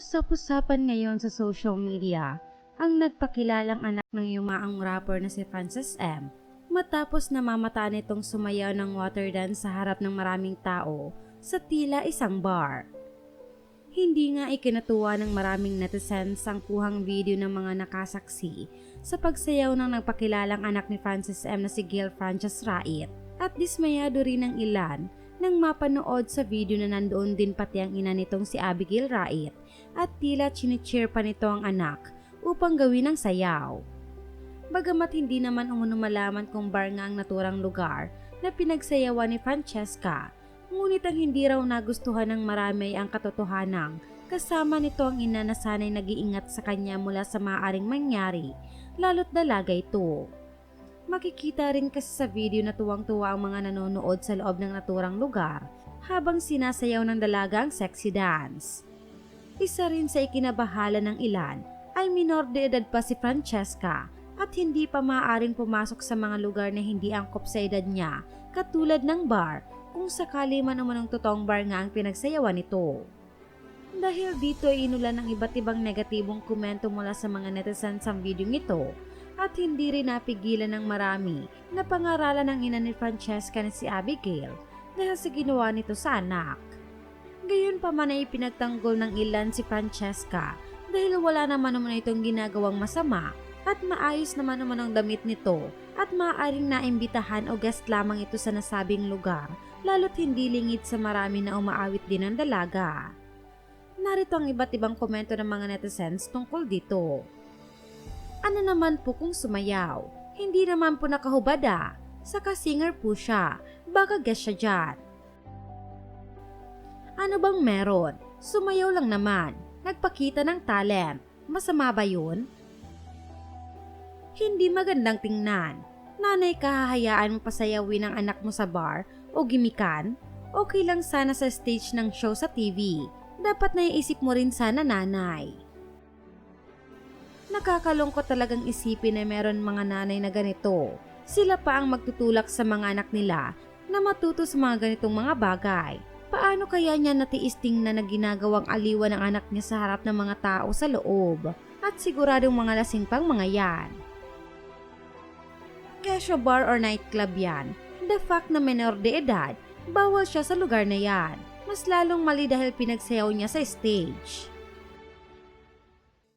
Usap-usapan ngayon sa social media ang nagpakilalang anak ng yumaang rapper na si Frances M. Matapos namamata nitong sumayaw ng water dance sa harap ng maraming tao sa tila isang bar. Hindi nga ikinatuwa ng maraming netizens ang kuhang video ng mga nakasaksi sa pagsayaw ng nagpakilalang anak ni Frances M na si Gil Frances Rait at dismayado rin ng ilan nang mapanood sa video na nandoon din pati ang ina nitong si Abigail Rait at tila chinicheer pa nito ang anak upang gawin ang sayaw. Bagamat hindi naman umuno malaman kung bar nga ang naturang lugar na pinagsayawan ni Francesca, ngunit ang hindi raw nagustuhan ng marami ang katotohanan kasama nito ang ina na sanay nag-iingat sa kanya mula sa maaaring mangyari, lalo't dalaga ito. Makikita rin kasi sa video na tuwang-tuwa ang mga nanonood sa loob ng naturang lugar habang sinasayaw ng dalaga ang sexy dance. Isa rin sa ikinabahala ng ilan ay minor de edad pa si Francesca at hindi pa maaaring pumasok sa mga lugar na hindi angkop sa edad niya katulad ng bar kung sakali man umanong totoong bar nga ang pinagsayawan nito. Dahil dito ay inulan ng iba't ibang negatibong komento mula sa mga netizens ang video ito at hindi rin napigilan ng marami na pangaralan ng ina ni Francesca na si Abigail dahil sa ginawa nito sa anak. Gayon pa man ay pinagtanggol ng ilan si Francesca dahil wala naman naman itong ginagawang masama at maayos naman naman ang damit nito at maaaring naimbitahan o guest lamang ito sa nasabing lugar lalo't hindi lingid sa marami na umaawit din ng dalaga. Narito ang iba't ibang komento ng mga netizens tungkol dito. Ano naman po kung sumayaw? Hindi naman po nakahubada. Saka singer po siya. Baka guess siya dyan. Ano bang meron? Sumayaw lang naman. Nagpakita ng talent. Masama ba yun? Hindi magandang tingnan. Nanay kahahayaan mo pasayawin ang anak mo sa bar o gimikan? Okay lang sana sa stage ng show sa TV. Dapat naiisip mo rin sana nanay. Nakakalungkot talagang isipin na meron mga nanay na ganito. Sila pa ang magtutulak sa mga anak nila na matuto sa mga ganitong mga bagay. Paano kaya niya natiis tingnan na ginagawang aliwan ng anak niya sa harap ng mga tao sa loob? At siguradong mga lasing pang mga yan. Kesyo bar or nightclub yan. The fact na menor de edad, bawal siya sa lugar na yan. Mas lalong mali dahil pinagsayaw niya sa stage.